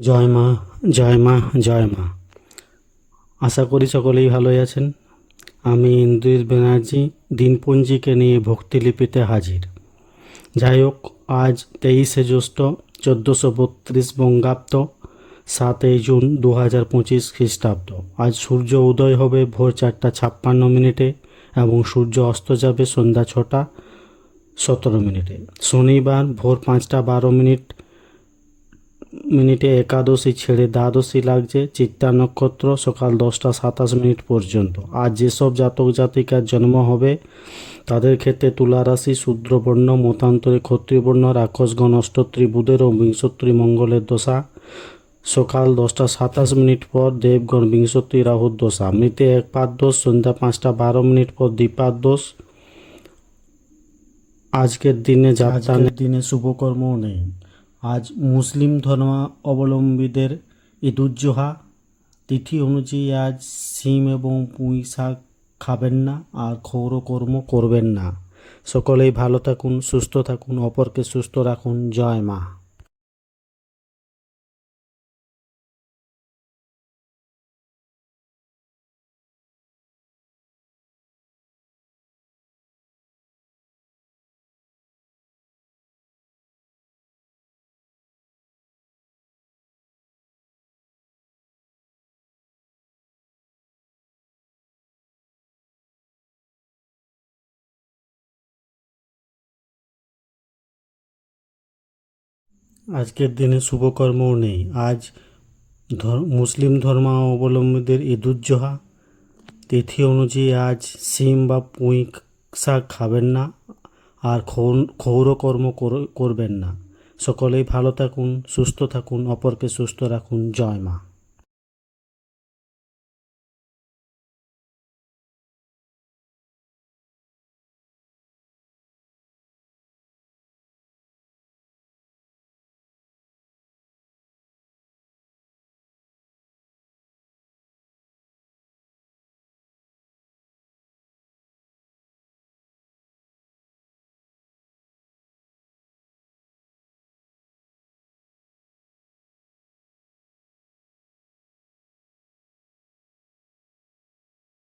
জয় মা জয় মা জয় মা। আশা করি সকলেই ভালোই আছেন। আমি ইন্দ্রিস ব্যানার্জি দিনপঞ্জিকে নিয়ে ভক্তিলিপিতে হাজির। যাই হোক, আজ তেইশে জ্যৈষ্ঠ চোদ্দোশো বত্রিশ বঙ্গাব্দ, সাতই জুন দু হাজার পঁচিশ খ্রিস্টাব্দ। আজ সূর্য উদয় হবে ভোর চারটা ছাপ্পান্ন মিনিটে এবং সূর্য অস্ত যাবে সন্ধ্যা ছটা সতেরো মিনিটে। শনিবার ভোর পাঁচটা বারো মিনিট মিনিটে একাদশী ছেড়ে দ্বাদশী লাগছে চিত্তা নক্ষত্র সকাল দশটা সাতাশ মিনিট পর্যন্ত। আর যেসব জাতক জাতিকার জন্ম হবে তাদের ক্ষেত্রে তুলা রাশি শূদ্রবর্ণ মতান্তরে ক্ষত্রিয়বর্ণ রাক্ষসগণ অষ্টত্রী বুধের ও বিংশত্রী মঙ্গলের দশা। সকাল দশটা সাতাশ মিনিট পর দেবগণ বিংশত্রী রাহুর দশা। মৃতে এক পাদ দোষ সন্ধ্যা পাঁচটা বারো মিনিট পর দ্বিপাদ দোষ। আজকের দিনে যাত্রা দিনে শুভকর্মও নেই। আজ মুসলিম ধর্মাবলম্বীদের ঈদুজ্জোহা তিথি অনুযায়ী আজ সিম এবং পুঁই শাক খাবেন না, আর ক্ষৌরকর্ম করবেন না। সকলেই ভালো থাকুন, সুস্থ থাকুন, অপরকে সুস্থ রাখুন। জয় মা। আজকের দিনে শুভকর্মও নেই। আজ মুসলিম ধর্মাবলম্বীদের ঈদুজ্জোহা তিথি অনুযায়ী আজ সিম বা পুঁই শাক খাবেন না আর ক্ষৌর- ক্ষৌরকর্ম কর- করবেন না। সকলেই ভালো থাকুন, সুস্থ থাকুন, অপরকে সুস্থ রাখুন। জয় মা।